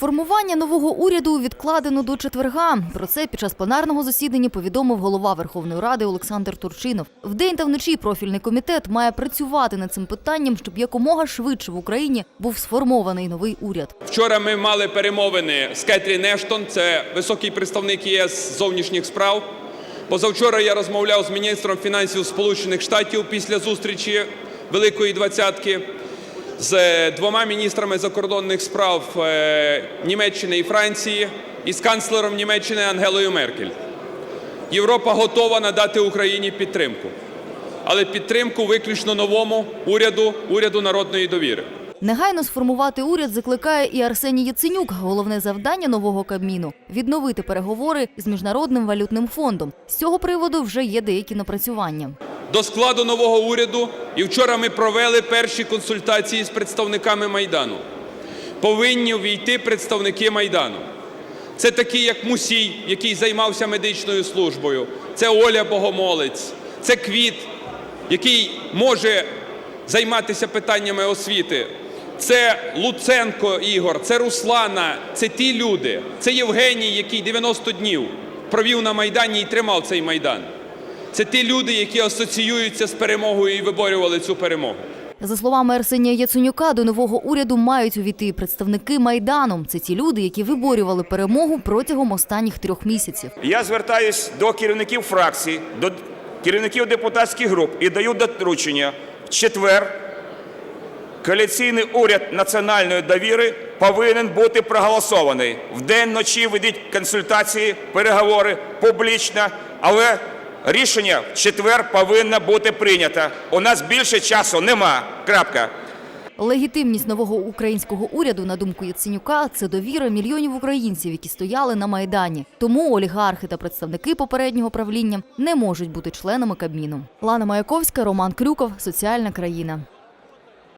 Формування нового уряду відкладено до четверга. Про це під час пленарного засідання повідомив голова Верховної Ради Олександр Турчинов. Вдень та вночі профільний комітет має працювати над цим питанням, щоб якомога швидше в Україні був сформований новий уряд. Вчора ми мали перемовини з Кетрін Ештон, це високий представник ЄС зовнішніх справ. Позавчора я розмовляв з міністром фінансів Сполучених Штатів після зустрічі Великої Двадцятки, з двома міністрами закордонних справ е, Німеччини і Франції, і з канцлером Німеччини Ангелою Меркель. Європа готова надати Україні підтримку, але підтримку виключно новому уряду, уряду народної довіри. Негайно сформувати уряд закликає і Арсеній Яценюк. Головне завдання нового Кабміну – відновити переговори з Міжнародним валютним фондом. З цього приводу вже є деякі напрацювання. до складу нового уряду, і вчора ми провели перші консультації з представниками Майдану. Повинні увійти представники Майдану. Це такі, як Мусій, який займався медичною службою, це Оля Богомолець, це Квіт, який може займатися питаннями освіти. Це Луценко Ігор, це Руслана, це ті люди, це Євгеній, який 90 днів провів на Майдані і тримав цей Майдан. Це ті люди, які асоціюються з перемогою і виборювали цю перемогу. За словами Арсенія Яценюка, до нового уряду мають увійти представники Майдану. Це ті люди, які виборювали перемогу протягом останніх трьох місяців. Я звертаюсь до керівників фракцій, до керівників депутатських груп і даю доручення в четвер. Коаліційний уряд національної довіри повинен бути проголосований. Вдень ночі ведіть консультації, переговори публічно, але рішення в четвер повинно бути прийнято. У нас більше часу нема. Крапка. Легітимність нового українського уряду, на думку Яценюка, це довіра мільйонів українців, які стояли на майдані. Тому олігархи та представники попереднього правління не можуть бути членами Кабміну. Лана Маяковська, Роман Крюков, Соціальна країна.